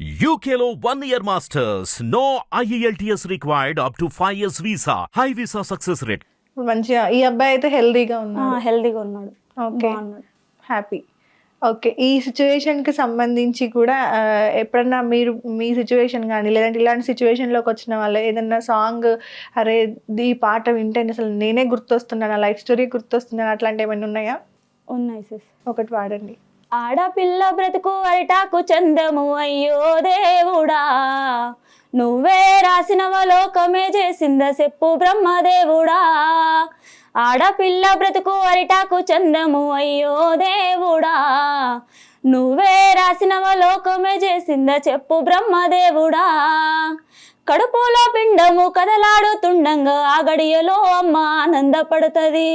Year masters. No E IELTS required up to 5 years visa. High visa success rate. ఇప్పుడు మంచిగా. ఈ అబ్బాయి అయితే హెల్దీగా ఉన్నాడు. హెల్దీగా ఉన్నాడు. ఓకే. Happy okay. ఈ situation కి సంబంధించి కూడా ఎప్పుడన్నా మీరు మీ సిచ్యువేషన్ కానీ లేదంటే ఇలాంటి సిచ్యువేషన్లోకి వచ్చిన వాళ్ళు ఏదన్నా సాంగ్ అరే ఈ పాట వింటే అసలు నేనే గుర్తొస్తున్నాను లైఫ్ స్టోరీ గుర్తొస్తున్నాను అట్లాంటి ఏమైనా ఉన్నాయా? ఉన్నాయి సిస్ ఒకటి పాడండి ఆడపిల్ల బ్రతుకు అరిటాకు చందము అయ్యో దేవుడా. నువ్వే రాసినవ లోకమే చేసింద చెప్పు బ్రహ్మదేవుడా ఆడపిల్ల బ్రతుకు అరిటాకు చందము అయ్యో దేవుడా. నువ్వే రాసినవ లోకమే చేసింద చెప్పు బ్రహ్మదేవుడా కడుపులో పిండము కదలాడుతుండంగా ఆ గడియలో అమ్మ ఆనందపడుతుంది.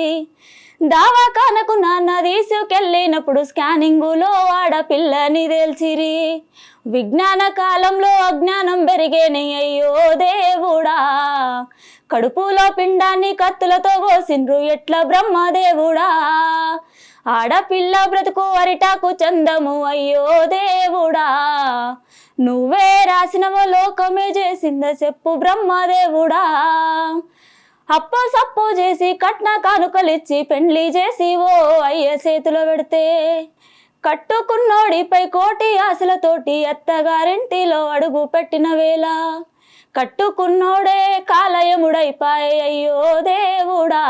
దావాఖానకు నాన్న తీసుకెళ్ళినప్పుడు స్కానింగులో ఆడపిల్లని తేల్చిరి. విజ్ఞాన కాలంలో అజ్ఞానం పెరిగేనే అయ్యో దేవుడా. కడుపులో పిండాన్ని కత్తులతో కోసిండ్రు ఎట్ల బ్రహ్మదేవుడా ఆడపిల్ల బ్రతుకు అరిటాకు చందము అయ్యో దేవుడా. నువ్వే రాసినవ లోకమే చేసింద చెప్పు బ్రహ్మదేవుడా అప్పో సప్పో చేసి కట్న కానుకలిచ్చి పెండ్లి చేసి ఓ అయ్య చేతిలో పెడితే. కట్టుకున్నోడిపై కోటి ఆశలతోటి అత్తగారింటిలో అడుగు పెట్టిన వేళ కట్టుకున్నోడే కాలయముడైపాయే అయ్యో దేవుడా.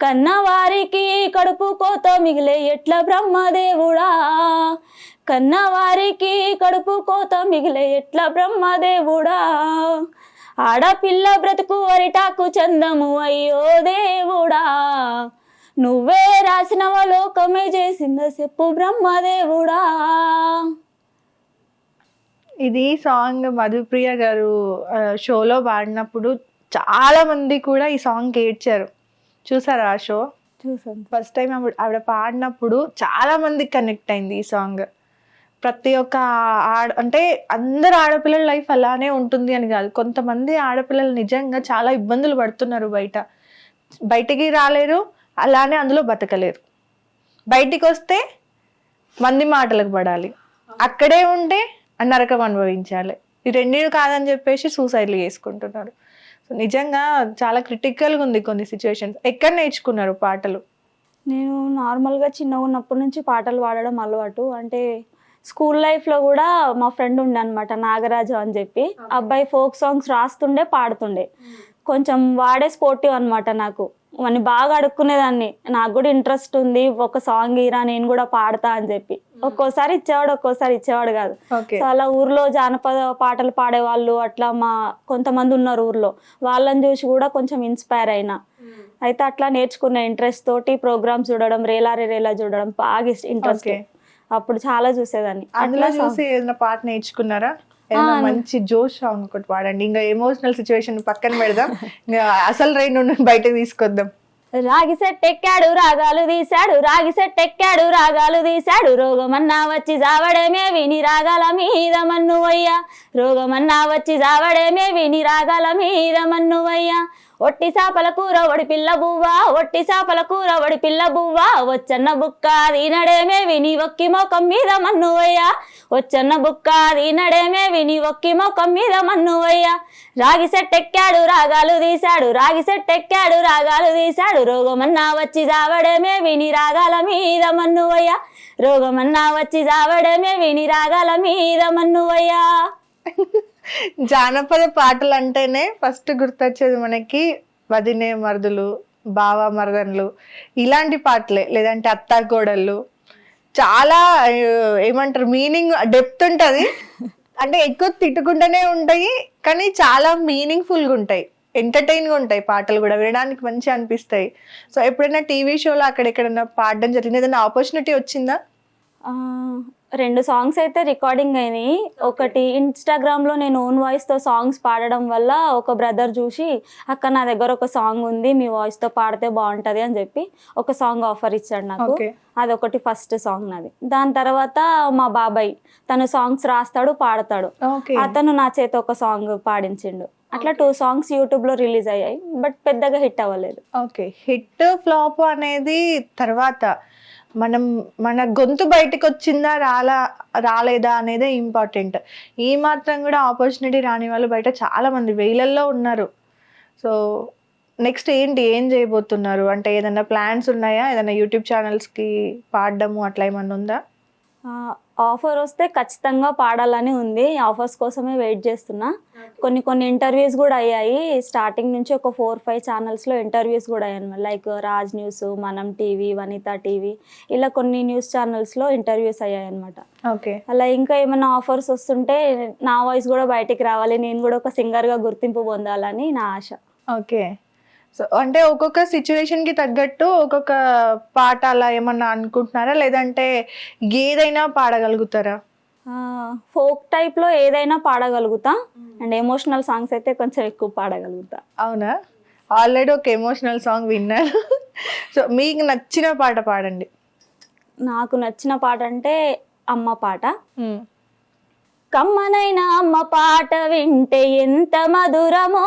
కన్నవారికి కడుపు కోత మిగిలే ఎట్ల బ్రహ్మదేవుడా కన్నవారికి కడుపు కోత మిగిలే ఎట్ల బ్రహ్మదేవుడా ఆడపిల్ల బ్రతుకు అరిటాకు చందము అయ్యో దేవుడా. నువ్వే రాసినవ లోకమే చేసింద చెప్పు బ్రహ్మదేవుడా ఇది సాంగ్ మధుప్రియ గారు షోలో పాడినప్పుడు చాలా మంది కూడా ఈ సాంగ్ ఏడ్చారు. చూసారా ఆ షో? చూసాను. ఫస్ట్ టైం ఆవిడ పాడినప్పుడు చాలా మందికి కనెక్ట్ అయింది ఈ సాంగ్. ప్రతి ఒక్క ఆడ అంటే అందరు ఆడపిల్లల లైఫ్ అలానే ఉంటుంది అని కాదు. కొంతమంది ఆడపిల్లలు నిజంగా చాలా ఇబ్బందులు పడుతున్నారు బయట. బయటికి రాలేరు అలానే అందులో బతకలేరు. బయటికి వస్తే మంది మాటలకు పడాలి. అక్కడే ఉంటే నరకం అనుభవించాలి. ఈ రెండు కాదని చెప్పేసి సూసైడ్లు చేసుకుంటున్నారు. సో నిజంగా చాలా క్రిటికల్గా ఉంది కొన్ని సిచ్యువేషన్స్. ఎక్కడ నేర్చుకున్నారు పాటలు? నేను నార్మల్గా చిన్నగా ఉన్నప్పటి నుంచి పాటలు పాడడం అలవాటు. అంటే స్కూల్ లైఫ్లో కూడా మా ఫ్రెండ్ ఉండే అనమాట నాగరాజు అని చెప్పి. అబ్బాయి ఫోక్ సాంగ్స్ రాస్తుండే పాడుతుండే. కొంచెం వాడే స్పోర్టివ్ అనమాట నాకు. వాడిని బాగా అడుక్కునేదాన్ని. నాకు కూడా ఇంట్రెస్ట్ ఉంది ఒక సాంగ్ ఇరా నేను కూడా పాడతా అని చెప్పి. ఒక్కోసారి ఇచ్చేవాడు ఒక్కోసారి ఇచ్చేవాడు కాదు. సో అలా ఊర్లో జానపద పాటలు పాడేవాళ్ళు అట్లా మా కొంతమంది ఉన్నారు ఊర్లో. వాళ్ళని చూసి కూడా కొంచెం ఇన్స్పైర్ అయినా. అయితే అట్లా నేర్చుకున్న ఇంట్రెస్ట్ తోటి ప్రోగ్రామ్స్ చూడడం రేలారే రేలా చూడడం బాగా ఇంట్రెస్ట్. అప్పుడు చాలా చూసేదాన్ని. అందులో అట్లా చూసి ఏదైనా పాట నేర్చుకున్నారా. మంచి జోష్ సాంగ్ ఒకటి పాడండి. ఇంకా ఎమోషనల్ సిచ్యువేషన్ పక్కన పెడదాం. ఇంకా అసలు రైన్ బయటకు తీసుకొద్దాం. రాగి సెట్ ఎక్కాడు రాగాలు తీశాడు. రాగి సెట్ ఎక్కాడు రాగాలు తీశాడు. రోగమన్నా వచ్చి జావడమే విని రాగాల మీద మన్నువయ్యా. రోగమన్నా వచ్చి జావడమే విని రాగాల మీద మన్నువయ్యా. ఒట్టి చేపల కూర ఒడి పిల్ల బువ్వా ఒట్టి చేపల కూర ఒడి పిల్ల బువ్వా వచ్చన్న బుక్క దీనడేమే విని ఒక్కి మొఖం మీద మన్నువయ్యా వచ్చన్న బుక్క దీనడేమే విని ఒక్కి మొఖం మీద మన్నువయ్యా రాగి సెట్ ఎక్కాడు రాగాలు తీశాడు రాగి సెట్ ఎక్కాడు రాగాలు తీశాడు. రోగమన్నా వచ్చి జావడమే విని రాగాల మీద మన్నువయ్యా రోగమన్నా వచ్చి జావడమే విని రాగాల మీద మన్నువయ్యా జానపద పాటలు అంటేనే ఫస్ట్ గుర్తొచ్చేది మనకి వదినే మరుదులు బావ మరదన్లు ఇలాంటి పాటలే. లేదంటే అత్తాకోడళ్ళు చాలా ఏమంటారు మీనింగ్ డెప్త్ ఉంటుంది. అంటే ఎక్కువ తిట్టుకుంటూనే ఉంటాయి కానీ చాలా మీనింగ్ఫుల్గా ఉంటాయి. ఎంటర్టైన్గా ఉంటాయి పాటలు కూడా వినడానికి మంచిగా అనిపిస్తాయి. సో ఎప్పుడైనా టీవీ షోలో అక్కడ ఎక్కడైనా పాడడం జరిగింది ఏదైనా ఆపర్చునిటీ వచ్చిందా? రెండు సాంగ్స్ అయితే రికార్డింగ్ అయినాయి. ఒకటి ఇన్స్టాగ్రామ్లో నేను ఓన్ వాయిస్తో సాంగ్స్ పాడడం వల్ల ఒక బ్రదర్ చూసి అక్క నా దగ్గర ఒక సాంగ్ ఉంది మీ వాయిస్తో పాడితే బాగుంటది అని చెప్పి ఒక సాంగ్ ఆఫర్ ఇచ్చాడు నాకు. అదొకటి ఫస్ట్ సాంగ్ నాది. దాని తర్వాత మా బాబాయ్ తను సాంగ్స్ రాస్తాడు పాడతాడు. అతను నా చేత ఒక సాంగ్ పాడించిండు. అట్లా టూ సాంగ్స్ యూట్యూబ్లో రిలీజ్ అయ్యాయి. బట్ పెద్దగా హిట్ అవ్వలేదు. ఓకే హిట్ ఫ్లాప్ అనేది తర్వాత మనం మన గొంతు బయటకు వచ్చిందా రాలా రాలేదా అనేదే ఇంపార్టెంట్ ఈ మాత్రం కూడా ఆపర్చునిటీ రాని వాళ్ళు బయట చాలా మంది వేలల్లో ఉన్నారు. సో నెక్స్ట్ ఏంటి? ఏం చేయబోతున్నారు? అంటే ఏదైనా ప్లాన్స్ ఉన్నాయా? ఏదైనా యూట్యూబ్ ఛానల్స్కి పాడడము అట్లా ఏమన్నా ఉందా? ఆఫర్ వస్తే ఖచ్చితంగా పాడాలని ఉంది. ఆఫర్స్ కోసమే వెయిట్ చేస్తున్నా. కొన్ని కొన్ని ఇంటర్వ్యూస్ కూడా అయ్యాయి. స్టార్టింగ్ నుంచి ఒక ఫోర్ ఫైవ్ ఛానల్స్లో ఇంటర్వ్యూస్ కూడా అయ్యాయి లైక్ రాజ్ న్యూస్ మనం టీవీ వనిత టీవీ ఇలా కొన్ని న్యూస్ ఛానల్స్లో ఇంటర్వ్యూస్ అయ్యాయి అనమాట ఓకే. అలా ఇంకా ఏమైనా ఆఫర్స్ వస్తుంటే నా వాయిస్ కూడా బయటికి రావాలి. నేను కూడా ఒక సింగర్గా గుర్తింపు పొందాలని నా ఆశ. ఓకే. సో అంటే ఒక్కొక్క సిచ్యువేషన్కి తగ్గట్టు ఒక్కొక్క పాట అలా ఏమన్నా అనుకుంటున్నారా? లేదంటే ఏదైనా పాడగలుగుతారా? ఫోక్ టైప్లో ఏదైనా పాడగలుగుతా. అండ్ ఎమోషనల్ సాంగ్స్ అయితే కొంచెం ఎక్కువ పాడగలుగుతా. అవునా? ఆల్రెడీ ఒక ఎమోషనల్ సాంగ్ విన్నాను సో మీకు నచ్చిన పాట పాడండి. నాకు నచ్చిన పాట అంటే అమ్మ పాట. కమ్మనైన అమ్మ పాట వింటే ఎంత మధురమో.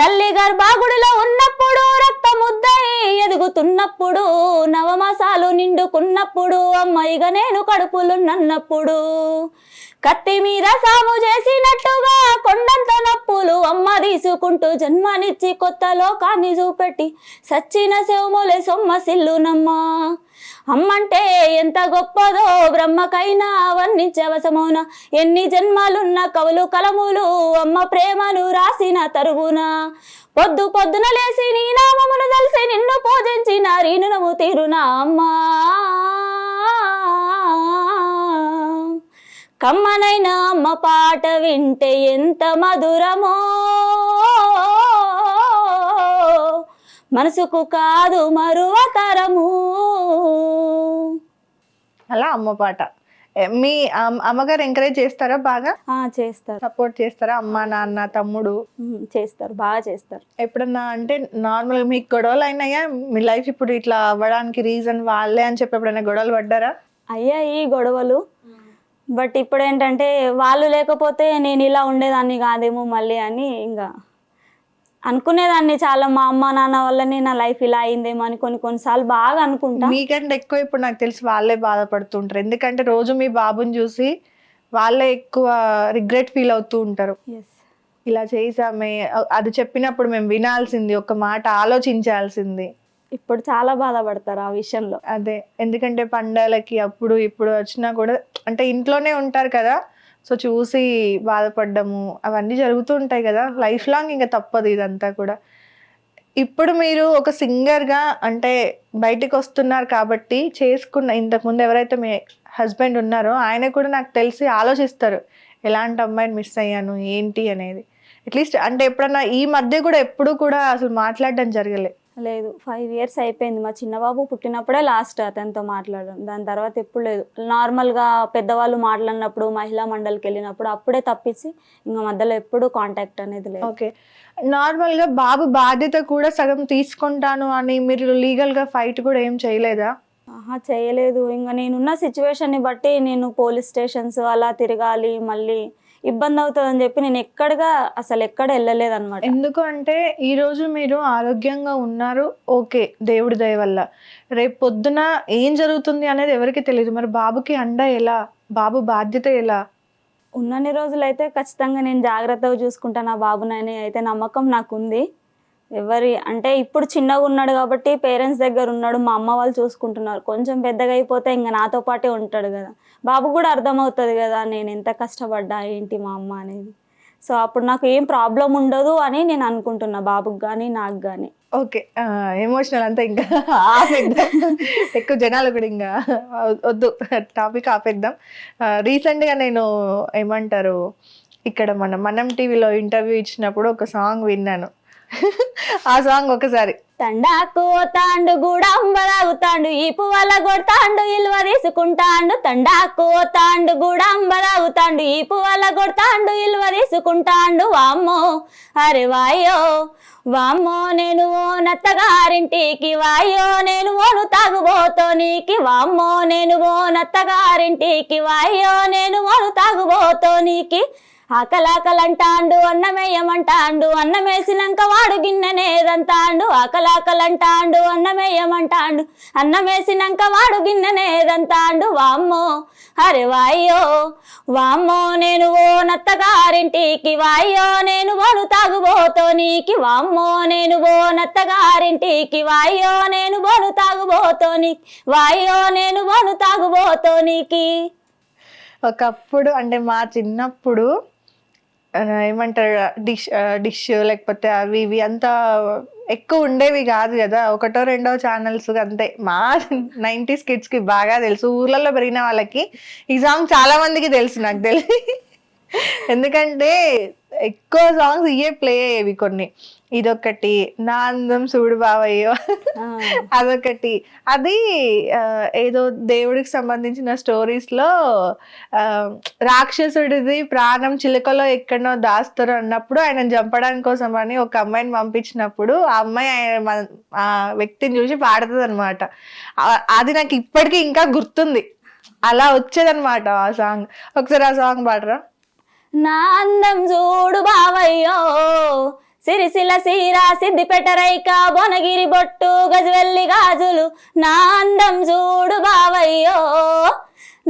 తల్లి గర్భాగుడిలో ఉన్నప్పుడు రక్తముద్దై ఎదుగుతున్నప్పుడు నవమాసాలు నిండుకున్నప్పుడు అమ్మాయిగా నేను కడుపులున్నప్పుడు. కత్తి మీద సాము చేసినట్టుగా కొండంత నప్పులు అమ్మ తీసుకుంటూ జన్మనిచ్చి కొత్త లోకాన్ని చూపెట్టి సచ్చిన శవములే సొమ్మ సిల్లునమ్మా. అమ్మంటే ఎంత గొప్పదో బ్రహ్మకైనా వర్ణించవసమోన ఎన్ని జన్మాలున్న కవులు కలములు అమ్మ ప్రేమను రాసిన తరువున. పొద్దు పొద్దున లేసి నీ నామమును తెలిసి నిన్ను పూజించిన రీనునము తీరునా అమ్మా. కమ్మనైన అమ్మ పాట వింటే ఎంత మధురమో. మనసుకు కాదు మరువతరము అలా అమ్మ పాట. మీ అమ్- అమ్మగారు ఎంకరేజ్ చేస్తారా బాగా? చేస్తారు. సపోర్ట్ చేస్తారా? అమ్మ నాన్న తమ్ముడు? చేస్తారు. బాగా చేస్తారు. ఎప్పుడన్నా అంటే నార్మల్గా మీకు గొడవలు అయినాయా? మీ లైఫ్ ఇప్పుడు ఇట్లా అవ్వడానికి రీజన్ వాళ్ళే అని చెప్పి ఎప్పుడైనా గొడవలు పడ్డారా? అయ్యాయి గొడవలు. బట్ ఇప్పుడు ఏంటంటే వాళ్ళు లేకపోతే నేను ఇలా ఉండేదాన్ని కాదేమో మళ్ళీ అని ఇంకా అనుకునేదాన్ని చాలా. మా అమ్మ నాన్న వల్లనే నా లైఫ్ ఇలా అయిందేమో అని కొన్ని కొన్నిసార్లు బాగా అనుకుంటా. మీకంటే ఎక్కువ ఇప్పుడు నాకు తెలిసి వాళ్ళే బాధపడుతుంటారు. ఎందుకంటే రోజు మీ బాబుని చూసి వాళ్ళే ఎక్కువ రిగ్రెట్ ఫీల్ అవుతూ ఉంటారు. Yes. ఇలా చేసామే. అది చెప్పినప్పుడు మేము వినాల్సింది ఒక మాట ఆలోచించాల్సింది. ఇప్పుడు చాలా బాధపడతారు ఆ విషయంలో. అదే. ఎందుకంటే పండాలకి అప్పుడు ఇప్పుడు వచ్చినా కూడా అంటే ఇంట్లోనే ఉంటారు కదా. సో చూసి బాధపడ్డము అవన్నీ జరుగుతూ ఉంటాయి కదా. లైఫ్ లాంగ్ ఇంకా తప్పదు ఇదంతా కూడా. ఇప్పుడు మీరు ఒక సింగర్గా అంటే బయటికి వస్తున్నారు కాబట్టి చేసుకున్న ఇంతకుముందు ఎవరైతే మీ హస్బెండ్ ఉన్నారో ఆయన కూడా నాకు తెలిసి ఆలోచిస్తారు ఎలాంటి అమ్మాయిని మిస్ అయ్యాను? ఏంటి? అనేది. అట్లీస్ట్ అంటే ఎప్పుడన్నా ఈ మధ్య కూడా ఎప్పుడు కూడా అసలు మాట్లాడడం జరగలే. లేదు ఫైవ్ ఇయర్స్ అయిపోయింది. మా చిన్నబాబు పుట్టినప్పుడే లాస్ట్ అతనితో మాట్లాడడం దాని తర్వాత ఎప్పుడు లేదు. నార్మల్గా పెద్దవాళ్ళు మాట్లాడినప్పుడు మహిళా మండలికి వెళ్ళినప్పుడు అప్పుడే తప్పించి ఇంకా మధ్యలో ఎప్పుడు కాంటాక్ట్ అనేది లేదు. ఓకే. నార్మల్గా బాబు బాధ్యత కూడా సగం తీసుకుంటాను అని మీరు లీగల్గా ఫైట్ కూడా ఏం చేయలేదా? ఆహా చేయలేదు. ఇంకా నేనున్న సిచ్యువేషన్ని బట్టి నేను పోలీస్ స్టేషన్స్ అలా తిరగాలి మళ్ళీ ఇబ్బంది అవుతుందని చెప్పి నేను ఎక్కడగా అసలు ఎక్కడ వెళ్ళలేదు అనమాట ఎందుకు అంటే ఈ రోజు మీరు ఆరోగ్యంగా ఉన్నారు ఓకే దేవుడి దయ వల్ల. రేపు పొద్దున ఏం జరుగుతుంది అనేది ఎవరికి తెలియదు మరి బాబుకి అండ ఎలా? బాబు బాధ్యత ఎలా? ఉన్నన్ని రోజులైతే ఖచ్చితంగా నేను జాగ్రత్తగా చూసుకుంటా నా బాబునని. అయితే నమ్మకం నాకు ఉంది ఎవరి అంటే ఇప్పుడు చిన్నగా ఉన్నాడు కాబట్టి పేరెంట్స్ దగ్గర ఉన్నాడు మా అమ్మ వాళ్ళు చూసుకుంటున్నారు. కొంచెం పెద్దగా అయిపోతే ఇంకా నాతో పాటే ఉంటాడు కదా. బాబు కూడా అర్థమవుతుంది కదా నేను ఎంత కష్టపడ్డా ఏంటి మా అమ్మ అనేది. సో అప్పుడు నాకు ఏం ప్రాబ్లం ఉండదు అని నేను అనుకుంటున్నా బాబుకి కానీ నాకు కానీ ఓకే ఎమోషనల్ అంతా ఇంకా ఆపేద్దాం. ఎక్కువ జనాలు కూడా ఇంకా వద్దు టాపిక్ ఆపేద్దాం. రీసెంట్గా నేను ఏమంటారు ఇక్కడ మన మనం టీవీలో ఇంటర్వ్యూ ఇచ్చినప్పుడు ఒక సాంగ్ విన్నాను. ఆ సాంగ్ ఒకసారి. తండాకు తాండు కూడా తాగుతాండు ఈ పువ్వల కొడతాండు ఇల్వ తీసుకుంటాండు. తండాకు తాండు కూడా తాగుతాండు ఈ పువ్వల కొడతాండు ఇల్వ తీసుకుంటాండు. వామ్మో అరే వాయో వామ్మో నేను ఓ నత్తగారింటికి వాయో నేను ఓను తాగుబోతో నీకి. వామ్మో నేను ఓ నత్తగారింటికి వాయో నేను ఓను తాగుబోతో నీకి. ఆకలాకలంటాండు అన్నమేయమంటాండు అన్నమేసినాక వాడు గిన్నెనేదంతాండు ఆకలాకలంటాండు అన్నమేయమంటాండు అన్నమేసినాక వాడు గిన్నెనేదంతాండు వామ్మో అరే వాయ్యో వామ్మో నేను ఓ నత్తగారింటికి వాయ్యో నేను ఓను తాగుబోతో నీకి. వామ్మో నేను ఓ నత్తగారింటికి వాయ్యో నేను ఓను తాగుబోతో నీకి. వాయ్యో నేను ఓను తాగుబోతో నీకి. ఒకప్పుడు అంటే మా చిన్నప్పుడు ఏమంటారు డిష్ డిష్ లేకపోతే అవి ఇవి అంత ఎక్కువ ఉండేవి కాదు కదా. ఒకటో రెండో ఛానల్స్ అంతే. మా నైంటీస్ కిడ్స్కి బాగా తెలుసు. ఊర్లలో పెరిగిన వాళ్ళకి ఈ సాంగ్ చాలా మందికి తెలుసు నాకు తెలిసి. ఎందుకంటే ఎక్కువ సాంగ్స్ ఇవే ప్లే అయ్యేవి కొన్ని. ఇదొకటి నా అందం చూడు బావయ్యో. అదొకటి అది ఏదో దేవుడికి సంబంధించిన స్టోరీస్లో రాక్షసుడిది ప్రాణం చిలుకలో ఎక్కడనో దాస్తారు అన్నప్పుడు ఆయన చంపడానికి కోసం అని ఒక అమ్మాయిని పంపించినప్పుడు ఆ అమ్మాయి ఆయన ఆ వ్యక్తిని చూసి పాడుతుంది అనమాట అది నాకు ఇప్పటికీ ఇంకా గుర్తుంది. అలా వచ్చేదన్నమాట ఆ సాంగ్. ఒకసారి ఆ సాంగ్ పాడరా? నా అందం చూడు బావయ్యో. సిరిసిల సీరా సిద్దిపేట రైక బొనగిరి బొట్టు గజవెల్లి గాజులు. నా అందం చూడు బావయ్యో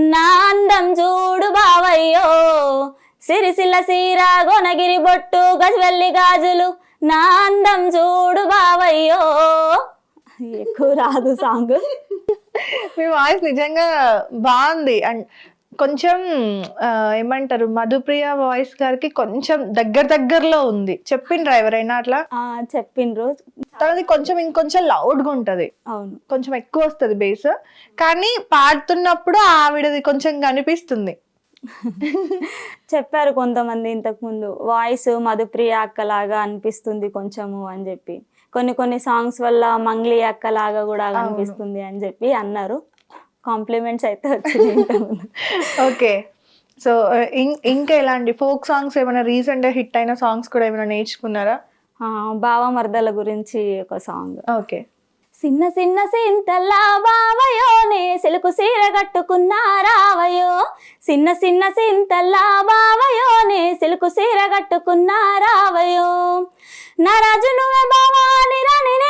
నా అందం చూడు బావయ్యో. సిరిసిల్ల సీర గొనగిరి బొట్టు గజవెల్లి గాజులు. నా అందం చూడు బావయ్యో. ఎక్కువ రాదు సాంగ్. మీ వాయిస్ నిజంగా బాగుంది. అండ్ కొంచెం ఏమంటారు మధుప్రియ వాయిస్ గారికి కొంచెం దగ్గర దగ్గరలో ఉంది. చెప్పిండ్రా ఎవరైనా అట్లా? ఆ, చెప్పిండ్రు తనది కొంచెం ఇంకొంచెం లౌడ్గా ఉంటది. అవును. కొంచెం ఎక్కువ వస్తుంది బేస్ కానీ పాడుతున్నప్పుడు ఆవిడది కొంచెం కనిపిస్తుంది. చెప్పారు కొంతమంది ఇంతకు ముందు. వాయిస్ మధుప్రియ అక్కలాగా అనిపిస్తుంది కొంచెము అని చెప్పి. కొన్ని కొన్ని సాంగ్స్ వల్ల మంగ్లీ అక్కలాగా కూడా అనిపిస్తుంది అని చెప్పి అన్నారు. కాంప్లిమెంట్స్ అయితే వచ్చింది. ఓకే. సో ఇంకా ఎలాంటి ఫోక్ సాంగ్స్ ఏమైనా రీసెంట్ హిట్ అయిన సాంగ్స్ కూడా ఏమైనా నేర్చుకున్నారా? ఆ, బావ మర్దల గురించి ఒక సాంగ్. ఓకే. చిన్న చిన్న సింతల్లా బావయో నే సిలుకు సీర కట్టుకున్నా రావయో చిన్న చిన్న సింతల్లా బావయో నే సిలుకు సీర కట్టుకున్నా రావయో నా రాజు నువ్వే బావా నీ రాణి నేనే బావా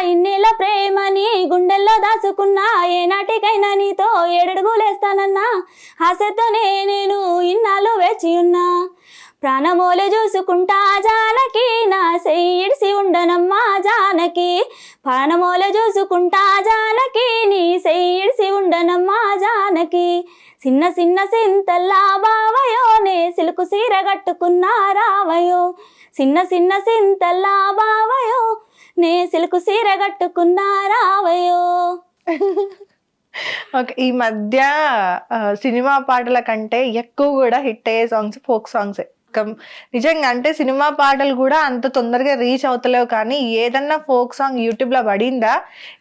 ఇన్నేళ్ళ ప్రేమని గుండెల్లో దాచుకున్నా ఏనాటికైనా నీతో ఏడడుగులేస్తానన్నా. ఆశతోనే నేను ఇన్నాళ్ళు వేచి ఉన్నా. ప్రాణమోలే చూసుకుంటా జానకి నా సెయ్యిడిసి ఉండనమ్మా జానకి. ప్రాణమోలే చూసుకుంటా జానకి నీ సెయ్యిడిసి ఉండనమ్మా జానకి. చిన్న చిన్న సింతల్లా బావయో నే సిలుకు సీర కట్టుకున్నా రావయో. చిన్న చిన్న సింతల్లా బావయో నే సిలుకు సీర కట్టుకున్నారావయో ఓకే ఈ మధ్య సినిమా పాటల కంటే ఎక్కువ కూడా హిట్ అయ్యే సాంగ్స్ ఫోక్ సాంగ్సే నిజంగా అంటే సినిమా పాటలు కూడా అంత తొందరగా రీచ్ అవుతలేవు కానీ ఏదన్నా ఫోక్ సాంగ్ యూట్యూబ్లో పడిందా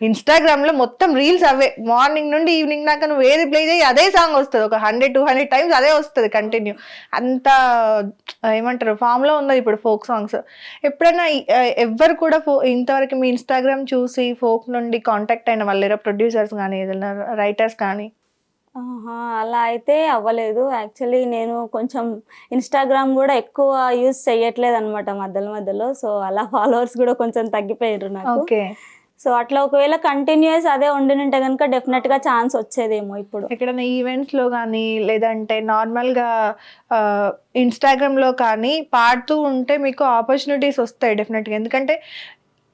ఇన్స్టాగ్రామ్లో మొత్తం రీల్స్ అవే. మార్నింగ్ నుండి ఈవినింగ్ దాకా నువ్వు ఏది ప్లే చేయి అదే సాంగ్ వస్తుంది. ఒక హండ్రెడ్ టూ హండ్రెడ్ టైమ్స్ అదే వస్తుంది కంటిన్యూ. అంత ఏమంటారు ఫామ్లో ఉన్నది ఇప్పుడు ఫోక్ సాంగ్స్. ఎప్పుడైనా ఎవ్వరు కూడా ఫో ఇంతవరకు మీ ఇన్స్టాగ్రామ్ చూసి ఫోక్ నుండి కాంటాక్ట్ అయిన వాళ్ళు ప్రొడ్యూసర్స్ కానీ ఏదైనా రైటర్స్ కానీ? అలా అయితే అవ్వలేదు. యాక్చువల్లీ నేను కొంచెం ఇన్స్టాగ్రామ్ కూడా ఎక్కువ యూస్ చేయట్లేదు అనమాట మధ్యలో మధ్యలో. సో అలా ఫాలోవర్స్ కూడా కొంచెం తగ్గిపోయారు నాకు. ఓకే. సో అట్లా ఒకవేళ కంటిన్యూస్ అదే ఉండినంటే కనుక డెఫినెట్గా ఛాన్స్ వచ్చేదేమో ఇప్పుడు. ఎక్కడైనా ఈవెంట్స్లో కానీ లేదంటే నార్మల్గా ఇన్స్టాగ్రామ్లో కానీ పాడుతూ ఉంటే మీకు ఆపర్చునిటీస్ వస్తాయి డెఫినెట్గా. ఎందుకంటే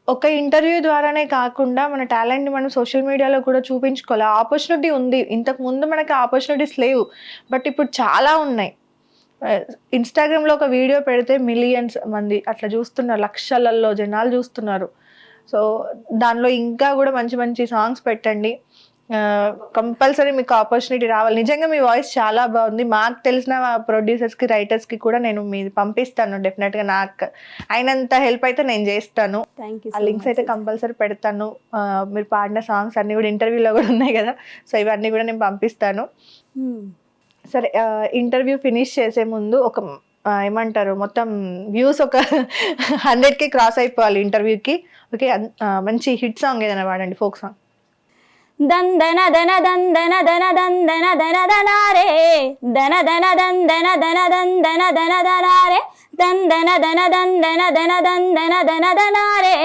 ఒక ఇంటర్వ్యూ ద్వారానే కాకుండా మన టాలెంట్ని మనం సోషల్ మీడియాలో కూడా చూపించుకోవాలి. ఆపర్చునిటీ ఉంది. ఇంతకు ముందు మనకి ఆపర్చునిటీస్ లేవు. బట్ ఇప్పుడు చాలా ఉన్నాయి. ఇన్స్టాగ్రామ్లో ఒక వీడియో పెడితే మిలియన్స్ మంది అట్లా చూస్తున్నారు. లక్షలలో జనాలు చూస్తున్నారు. సో దానిలో ఇంకా కూడా మంచి మంచి సాంగ్స్ పెట్టండి. కంపల్సరీ మీకు ఆపర్చునిటీ రావాలి. నిజంగా మీ వాయిస్ చాలా బాగుంది. మాకు తెలిసిన ప్రొడ్యూసర్స్కి రైటర్స్కి కూడా నేను మీది పంపిస్తాను డెఫినెట్గా నాకు అయినంత హెల్ప్ అయితే నేను చేస్తాను. ఆ లింక్స్ అయితే కంపల్సరీ పెడతాను. మీరు పాడిన సాంగ్స్ అన్ని కూడా ఇంటర్వ్యూలో కూడా ఉన్నాయి కదా. సో ఇవన్నీ కూడా నేను పంపిస్తాను. సరే ఇంటర్వ్యూ ఫినిష్ చేసే ముందు ఒక ఏమంటారు మొత్తం వ్యూస్ ఒక హండ్రెడ్కి క్రాస్ అయిపోవాలి ఇంటర్వ్యూకి ఓకే మంచి హిట్ సాంగ్ ఏదైనా వాడండి ఫోక్ సాంగ్ దందన దన దందన దన దందన దన దనారే దన దన దందన దన దందన దన దనారే దందన దన దందన దన దందన దన దనారే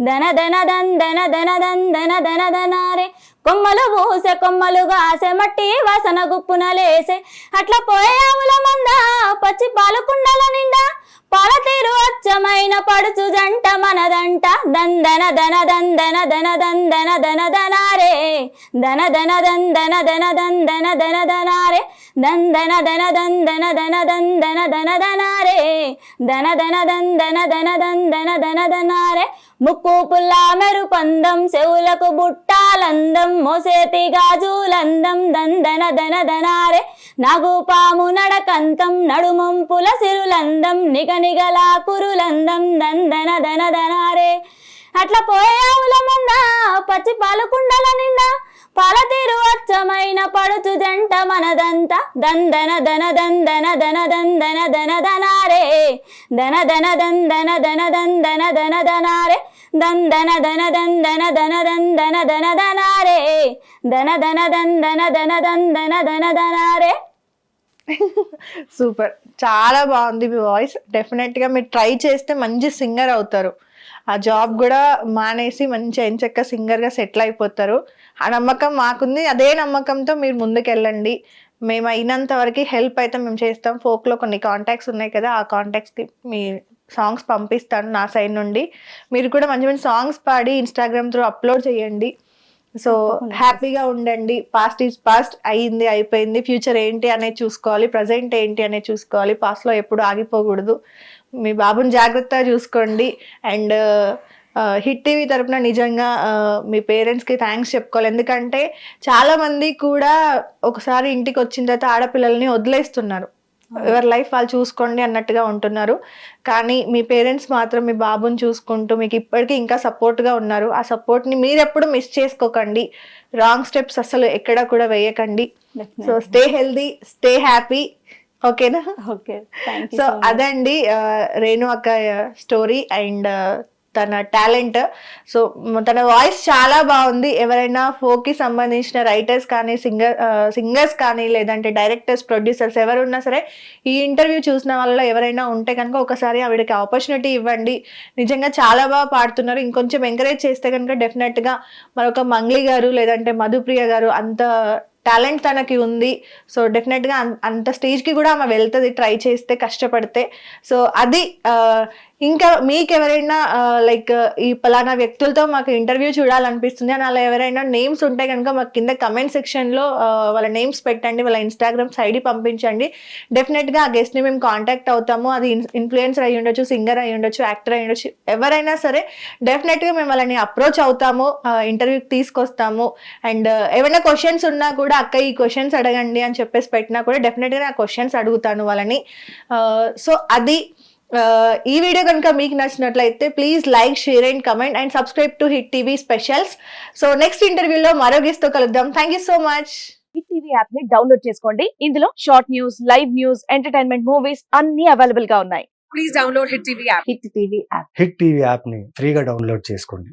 దన దన దందన దన దందన దన దనారే కొమ్మలు పూసే కొమ్మలు గాసే మట్టి వాసన గుప్పున లేసే. అట్లా పోయావుల మంద పచ్చి పాలు కుండల నిండా పాల అచ్చమైన పడుచు జంట మనదంట దందన దన దందన దన దందన దన దనారే దన దన దందన దన దందన దన దనారే దందన దన దందన దన దందన దన దనారే దన దన దందన దన దందన దన దనారే ముక్కు పుల్ల మెరుపందం చెవులకు బుట్టాలందం మోసేతి గాజులందం దందన దన దనారే నాగు పాము నడకంతం నడుమంపుల సిరులందం నిగనిగలా కురులందం దందన దన దనారే అట్లా పోయావుల మంద పచ్చి పాలకుండల నిండా. పాల తీరు అచ్చమైన పడుచు జంట మనదంతా. దందన దన దందన దన దందన దన దనారే దన దన దందన దన దందన దన దనారే దందన దన దందన దన దందన దన దనారే దన దన దందన దన దందన దన దనారే సూపర్ చాలా బాగుంది మీ వాయిస్ డెఫినెట్గా మీరు ట్రై చేస్తే మంచి సింగర్ అవుతారు ఆ జాబ్ కూడా మానేసి మంచి ఎంచక్క సింగర్గా సెటిల్ అయిపోతారు ఆ నమ్మకం మాకుంది అదే నమ్మకంతో మీరు ముందుకెళ్ళండి మేము అయినంత వరకు హెల్ప్ అయితే మేము చేస్తాం ఫోక్లో కొన్ని కాంటాక్ట్స్ ఉన్నాయి కదా ఆ కాంటాక్ట్స్కి మీ సాంగ్స్ పంపిస్తాను నా సైడ్ నుండి. మీరు కూడా మంచి మంచి సాంగ్స్ పాడి ఇన్స్టాగ్రామ్ త్రూ అప్లోడ్ చేయండి. సో. హ్యాపీగా ఉండండి. పాస్ట్ ఈజ్ పాస్ట్ అయింది అయిపోయింది. ఫ్యూచర్ ఏంటి అనేది చూసుకోవాలి. ప్రజెంట్ ఏంటి అనేది చూసుకోవాలి. Past లో ఎప్పుడు ఆగిపోకూడదు. మీ బాబుని జాగ్రత్తగా చూసుకోండి. అండ్ హిట్ టీవీ తరపున నిజంగా మీ పేరెంట్స్కి థ్యాంక్స్ చెప్పుకోవాలి. ఎందుకంటే చాలా మంది కూడా ఒకసారి ఇంటికి వచ్చిన తర్వాత ఆడపిల్లల్ని వదిలేస్తున్నారు. ఎవరి లైఫ్ వాళ్ళు చూసుకోండి అన్నట్టుగా ఉంటున్నారు. కానీ మీ పేరెంట్స్ మాత్రం మీ బాబుని చూసుకుంటూ మీకు ఇప్పటికీ ఇంకా సపోర్ట్గా ఉన్నారు. ఆ సపోర్ట్ని మీరు ఎప్పుడు మిస్ చేసుకోకండి. రాంగ్ స్టెప్స్ అసలు ఎక్కడ కూడా వేయకండి. So stay healthy stay happy. ఓకేనా? ఓకే. సో అదండి రేణు అక్క స్టోరీ అండ్ తన టాలెంట్. సో తన వాయిస్ చాలా బాగుంది. ఎవరైనా ఫోక్కి సంబంధించిన రైటర్స్ కానీ సింగర్ సింగర్స్ కానీ లేదంటే డైరెక్టర్స్ ప్రొడ్యూసర్స్ ఎవరున్నా సరే ఈ ఇంటర్వ్యూ చూసిన వాళ్ళలో ఎవరైనా ఉంటే కనుక ఒకసారి ఆవిడకి ఆపర్చునిటీ ఇవ్వండి. నిజంగా చాలా బాగా పాడుతున్నారు. ఇంకొంచెం ఎంకరేజ్ చేస్తే కనుక డెఫినెట్గా మరొక మంగ్లీ గారు లేదంటే మధుప్రియ గారు అంత టాలెంట్ తనకి ఉంది. సో డెఫినెట్గా అంత స్టేజ్కి కూడా ఆమె వెళ్తుంది ట్రై చేస్తే కష్టపడితే. సో అది ఇంకా మీకు ఎవరైనా లైక్ ఈ పలానా వ్యక్తులతో మాకు ఇంటర్వ్యూ చూడాలనిపిస్తుంది అని అలా ఎవరైనా నేమ్స్ ఉంటే కనుక మాకు కింద కమెంట్ సెక్షన్లో వాళ్ళ నేమ్స్ పెట్టండి వాళ్ళ ఇన్స్టాగ్రామ్ సైడ్ పంపించండి. డెఫినెట్గా ఆ గెస్ట్ని మేము కాంటాక్ట్ అవుతాము. అది ఇన్ఫ్లుయెన్సర్ అయ్యి ఉండొచ్చు సింగర్ అయ్యి ఉండొచ్చు యాక్టర్ అయ్యి ఉండొచ్చు ఎవరైనా సరే డెఫినెట్గా మేము వాళ్ళని అప్రోచ్ అవుతాము ఇంటర్వ్యూకి తీసుకొస్తాము. అండ్ ఏమైనా క్వశ్చన్స్ ఉన్నా కూడా అక్క ఈ క్వశ్చన్స్ అడగండి అని చెప్పేసి పెట్టినా కూడా డెఫినెట్గా నా క్వశ్చన్స్ అడుగుతాను వాళ్ళని. సో అది ఈ వీడియో కనుక మీకు నచ్చినట్లయితే please like share and comment and subscribe to Hit TV specials so next ఇంటర్వ్యూలో మరో గెస్ట్తో కలుద్దాం. Thank you so much Hit TV యాప్ని డౌన్లోడ్ చేసుకోండి. ఇందులో short news live news entertainment movies అన్ని అవైలబుల్గా ఉన్నాయి. Please download Hit TV app. Hit TV app Hit TV యాప్ని ఫ్రీగా డౌన్లోడ్ చేసుకోండి.